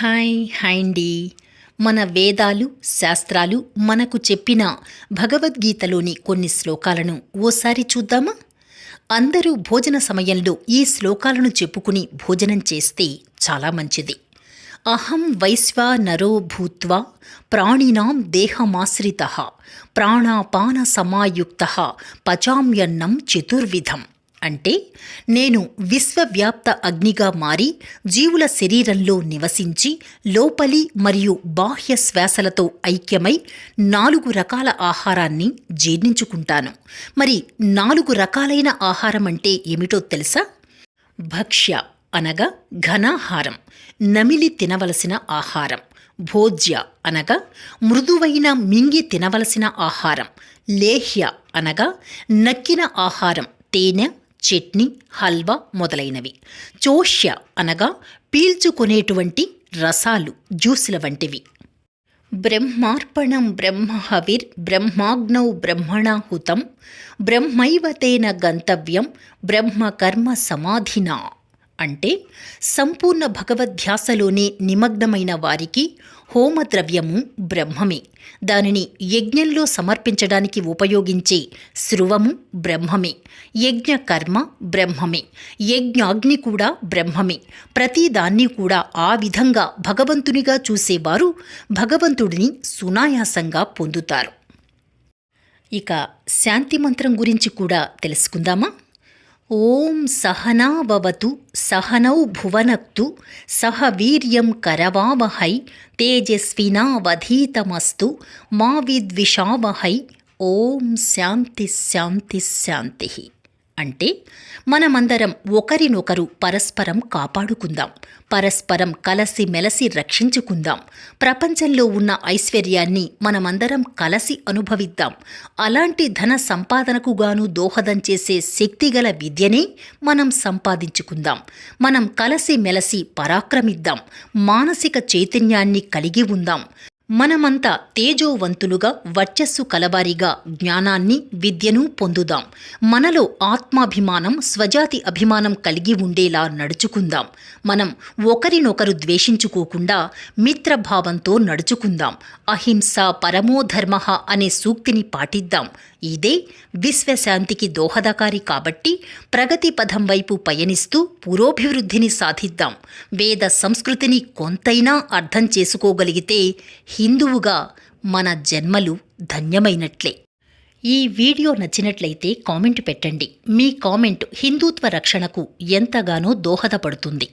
Hi hi అండి. మన వేదాలు శాస్త్రాలు మనకు చెప్పిన భగవద్గీతలోని కొన్ని శ్లోకాలను ఓసారి చూద్దామా? అందరూ భోజన సమయంలో ఈ శ్లోకాలను చెప్పుకుని భోజనం చేస్తే చాలా మంచిది. అహం వైశ్వానరో భూత్వా ప్రాణినాం దేహమాశ్రిత ప్రాణాపాన సమాయుక్త పచామ్యన్నం చతుర్విధం. అంటే నేను విశ్వవ్యాప్త అగ్నిగా మారి జీవుల శరీరంలో నివసించి లోపలి మరియు బాహ్య శ్వాసలతో ఐక్యమై నాలుగు రకాల ఆహారాన్ని జీర్ణించుకుంటాను. మరి నాలుగు రకాలైన ఆహారం అంటే ఏమిటో తెలుసా? భక్ష్య అనగా ఘనాహారం నమిలి తినవలసిన ఆహారం భోజ్య అనగా మృదువైన మింగి తినవలసిన ఆహారం లేహ్య అనగా నక్కిన ఆహారం తేనె చట్నీ హల్వా మొదలైనవి. చోష్య అనగా పీల్చుకునేటువంటి రసాలు జ్యూసుల వంటివి. బ్రహ్మార్పణం బ్రహ్మ హవిర్ బ్రహ్మాగ్నౌ బ్రహ్మణాహుతం బ్రహ్మైవ తేన గంతవ్యం బ్రహ్మకర్మ సమాధినా. అంటే సంపూర్ణ భగవద్ధ్యాసలోనే నిమగ్నమైన వారికి హోమద్రవ్యము బ్రహ్మమే. దానిని యజ్ఞంలో సమర్పించడానికి ఉపయోగించే శృవము బ్రహ్మమే. యజ్ఞ కర్మ బ్రహ్మమే. యజ్ఞాగ్ని కూడా బ్రహ్మమే. ప్రతిదాన్ని కూడా ఆ విధంగా భగవంతునిగా చూసేవారు భగవంతుడిని సునాయాసంగా పొందుతారు. ఇక శాంతి మంత్రం గురించి కూడా తెలుసుకుందామా? ॐ सहना भवतु सहनौ भुवनक्तु सह वीर्यं करवावहै तेजस्विनावधीतमस्तु मा विद्विषावहै ॐ शान्तिः शान्तिः शान्तिः। అంటే మనమందరం ఒకరినొకరు పరస్పరం కాపాడుకుందాం పరస్పరం కలసి మెలసి రక్షించుకుందాం. ప్రపంచంలో ఉన్న ఐశ్వర్యాన్ని మనమందరం కలసి అనుభవిద్దాం. అలాంటి ధన సంపాదనకు గాను దోహదం చేసే శక్తిగల విద్యనే మనం సంపాదించుకుందాం. మనం కలసి మెలసి పరాక్రమిద్దాం. మానసిక చైతన్యాన్ని కలిగి ఉందాం. మనమంతా తేజోవంతులుగా వర్చస్సు కలవారిగా జ్ఞానాన్ని విద్యను పొందుదాం. మనలో ఆత్మాభిమానం స్వజాతి అభిమానం కలిగి ఉండేలా నడుచుకుందాం. మనం ఒకరినొకరు ద్వేషించుకోకుండా మిత్రభావంతో నడుచుకుందాం. అహింస పరమోధర్మ అనే సూక్తిని పాటిద్దాం. ఇదే విశ్వశాంతికి దోహదకారి కాబట్టి ప్రగతి పథం వైపు పయనిస్తూ పురోభివృద్ధిని సాధిద్దాం. వేద సంస్కృతిని కొంతైనా అర్థం చేసుకోగలిగితే హిందువుగా మన జన్మలు ధన్యమైనట్లే. ఈ వీడియో నచ్చినట్లయితే కామెంట్ పెట్టండి. మీ కామెంట్ హిందుత్వ రక్షణకు ఎంతగానో దోహదపడుతుంది.